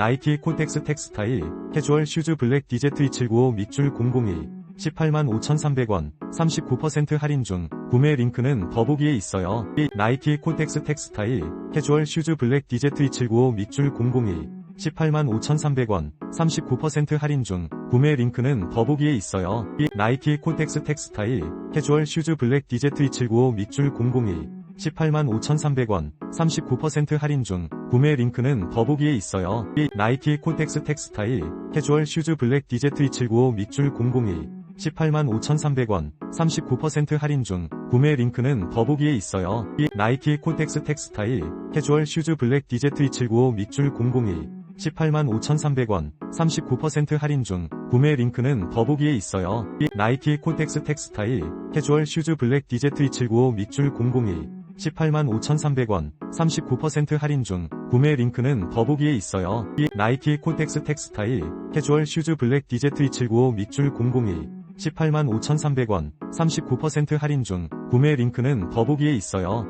나이키 콘텍스 텍스타일, 캐주얼 슈즈 블랙 디제트 2795 밑줄 002, 18만 5,300원, 39% 할인 중, 구매 링크는 더보기에 있어요. 나이키 콘텍스 텍스타일, 캐주얼 슈즈 블랙 디제트 2795 밑줄 002, 18만 5,300원, 39% 할인 중, 구매 링크는 더보기에 있어요. 나이키 콘텍스 텍스타일, 캐주얼 슈즈 블랙 디제트 2795 밑줄 002, 18만 5,300원, 39% 할인 중, 구매 링크는 더보기에 있어요. 나이키 콘텍스 텍스타일, 캐주얼 슈즈 블랙 디제트 2795 밑줄 002, 18만 5,300원, 39% 할인 중, 구매 링크는 더보기에 있어요. 나이키 콘텍스 텍스타일, 캐주얼 슈즈 블랙 디제트 2795 밑줄 002, 18만 5,300원, 39% 할인 중, 구매 링크는 더보기에 있어요. 나이키 콘텍스 텍스타일, 캐주얼 슈즈 블랙 디제트 2795 밑줄 002, 18만 5,300원, 39% 할인 중, 구매 링크는 더보기에 있어요. 나이키 콘텍스 텍스타일, 캐주얼 슈즈 블랙 디제트 2795 밑줄 002, 18만 5,300원, 39% 할인 중, 구매 링크는 더보기에 있어요.